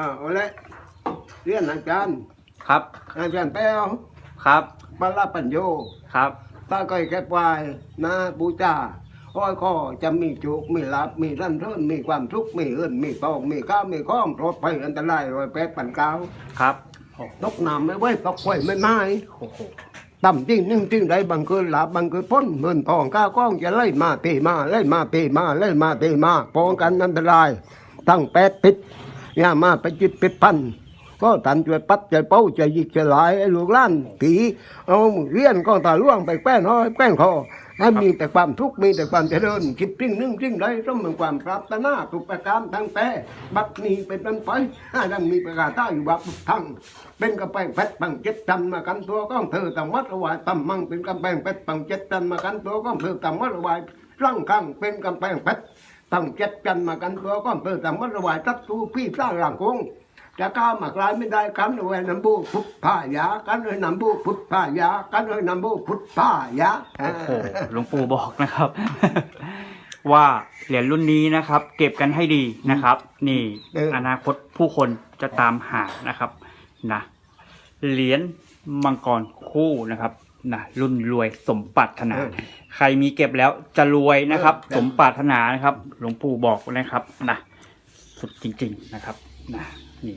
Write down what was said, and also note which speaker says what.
Speaker 1: อ่าเอาละเรียนอาจารย์
Speaker 2: ครับ
Speaker 1: อาจารย์แป้ว
Speaker 2: ครับ
Speaker 1: ปาลาปัญโย
Speaker 2: ครับ
Speaker 1: ถ้าก้อยแก้ปวายนะบูชาอ้อยข้อจะมีจุกมีลาบมีรันเทินมีความทุกข์มีเอินมีทองมีข้าวมีข้องปลอดภัยอันตรายรอยแปดปันเก้า
Speaker 2: ครับโอ้
Speaker 1: ตกน้ำไม่ไว้ตกไฟไม่ไม้
Speaker 2: โห
Speaker 1: ต่ำจริงนิ่งจริงได้บังเกินหลาบบังเกินพ้นเงินทองก้าวก้องจะไล่มาเตมาไล่มาเตมาไล่มาเตมาป้องกันอันตราย ตั้งแปดปิด อย่ามาไปจิตปิดพันก็ตันช่วยปัดใจเป้าใจยิกใจหลายไอ้ลูกล้านผีเอาเรียนก็ตาล่วงไปแป้นห้อยแป้นคอให้มีแต่ความทุกข์มีแต่ความเจริญคิดจริงนึ่งจริงได้ร่มเป็นความปรารถนาทุกประการทั้งแปรบัดนี้เป็นต้นไปห้าดังมีประกาศต้าอยู่บักทั้งเป็นกระแปงเพชรปังเจ็ดจันมากันตัวก้องเธอต่างวัดระวายตำมั่งเป็นกำแพงเพชรปังเจ็ดจันมากันตัวก้องเธอต่างวัดระวายร่างข้างเป็นกำแพงเพชร ตั้งเจ็ดจันมากันตัวก้องเธอต่างวัดระวายทัดตูพี่สร้างร่างคงจะก้าวมากลายไม่ได้กันเลยนำบูพุทธายากันเลยนำบูพุทธายากันเลยนำบูพุทธายา
Speaker 2: โอ้โหหลวงปู่บอกนะครับ ว่าเหรียญรุ่นนี้นะครับ เก็บกันให้ดีนะครับ นี่
Speaker 1: เออ
Speaker 2: อนาคตผู้คนจะตามหานะครับนะเหรียญมังกรคู่นะครับ นะรุ่นรวยสมปรารถนา ใครมีเก็บแล้วจะรวยนะครับ สมปรารถนานะครับ หลวงปู่บอกนะครับนะสุดจริง ๆนะครับนะนี่